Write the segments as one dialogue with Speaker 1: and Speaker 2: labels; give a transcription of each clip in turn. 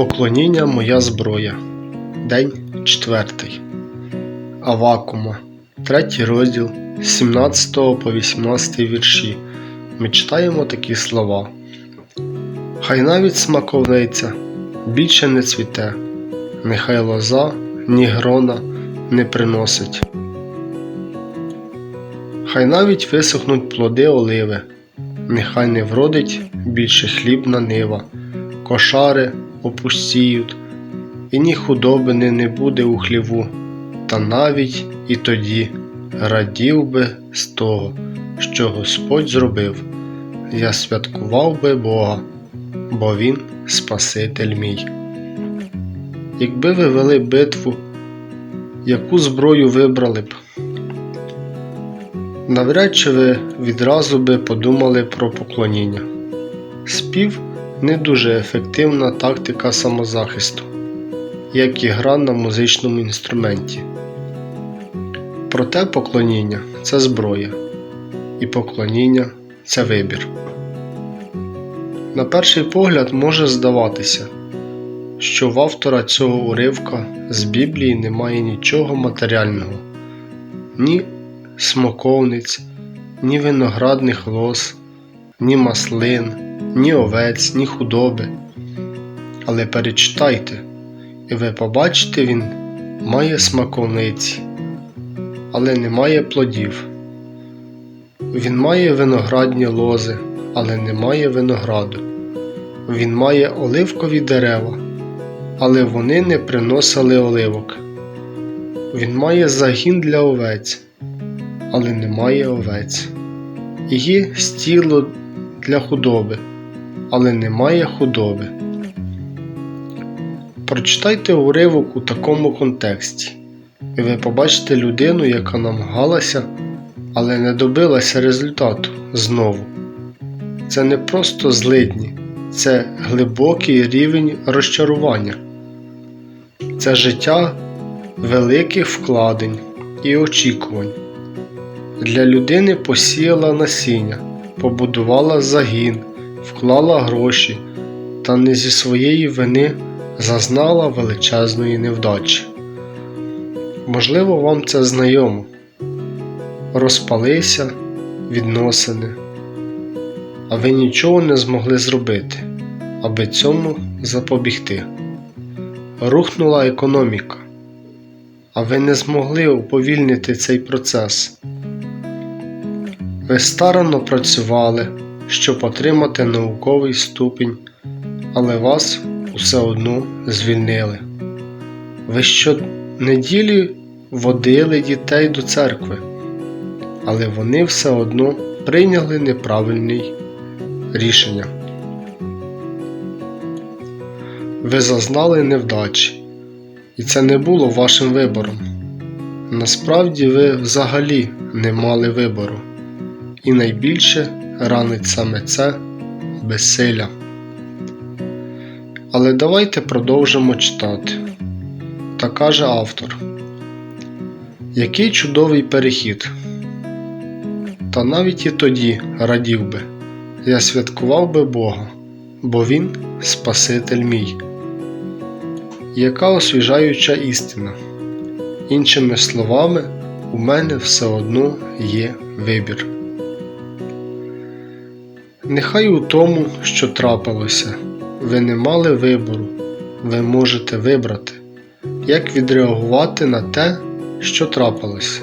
Speaker 1: Поклоніння моя зброя. День четвертий. Авакума. Третій розділ з 17 по 18 вірші. Ми читаємо такі слова. Хай навіть смаковниця більше не цвіте, нехай лоза, ні грона не приносить. Хай навіть висохнуть плоди оливи, нехай не вродить більше хлібна нива, кошари опустіють, і ні худобини не буде у хліву, та навіть і тоді радів би з того, що Господь зробив, я святкував би Бога, бо Він Спаситель мій. Якби ви вели битву, яку зброю вибрали б? Навряд чи ви відразу би подумали про поклоніння. Спів не дуже ефективна тактика самозахисту, як і гра на музичному інструменті. Проте поклоніння це зброя, і поклоніння це вибір. На перший погляд може здаватися, що в автора цього уривка з Біблії немає нічого матеріального, ні смоковниць, ні виноградних лоз, ні маслин, ні овець, ні худоби. Але перечитайте, і ви побачите, він має смаковниці, але не має плодів. Він має виноградні лози, але не має винограду. Він має оливкові дерева, але вони не приносили оливок. Він має загін для овець, але немає овець. І є стіло для худоби, але немає худоби. Прочитайте уривок у такому контексті, і ви побачите людину, яка намагалася, але не добилася результату знову. Це не просто злидні, це глибокий рівень розчарування, це життя великих вкладень і очікувань. Для людини посіяла насіння, побудувала загін, вклала гроші та не зі своєї вини зазнала величезної невдачі. Можливо, вам це знайомо. Розпалися відносини, а ви нічого не змогли зробити, аби цьому запобігти. Рухнула економіка, а ви не змогли уповільнити цей процес. Ви старанно працювали, щоб отримати науковий ступінь, але вас усе одно звільнили. Ви щонеділі водили дітей до церкви, але вони все одно прийняли неправильне рішення. Ви зазнали невдачі, і це не було вашим вибором. Насправді ви взагалі не мали вибору і найбільше ранить саме це безсилля. Але давайте продовжимо читати. Та каже автор: Який чудовий перехід! Та навіть і тоді радів би, я святкував би Бога, бо Він Спаситель мій. Яка освіжаюча істина. Іншими словами, у мене все одно є вибір. Нехай у тому, що трапилося, ви не мали вибору, ви можете вибрати, як відреагувати на те, що трапилося.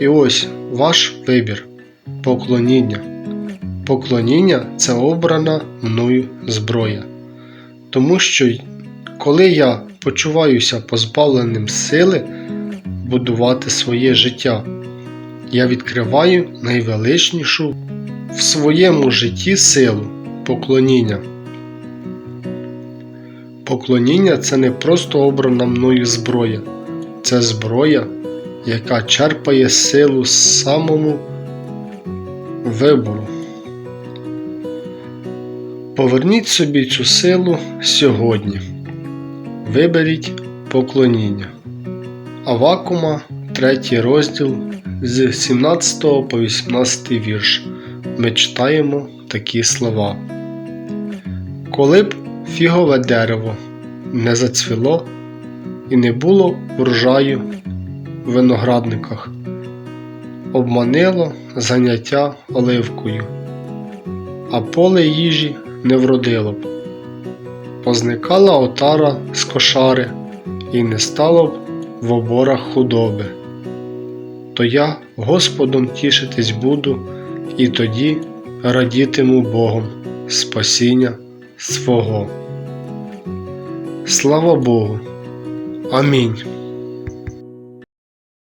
Speaker 1: І ось ваш вибір поклоніння. Поклоніння це обрана мною зброя. Тому що, коли я почуваюся позбавленим сили будувати своє життя, я відкриваю найвеличнішу в своєму житті силу поклоніння. Поклоніння це не просто обрана мною зброя, це зброя, яка черпає силу самому вибору. Поверніть собі цю силу сьогодні. Виберіть поклоніння. Авакума, 3 розділ з 17 по 18 вірш ми читаємо такі слова. Коли б фігове дерево не зацвіло і не було врожаю в виноградниках, обманило заняття оливкою, а поле їжі не вродило б. Позникала отара з кошари, і не стало б в оборах худоби. То я Господом тішитись буду, і тоді радітиму Богом спасіння свого. Слава Богу. Амінь.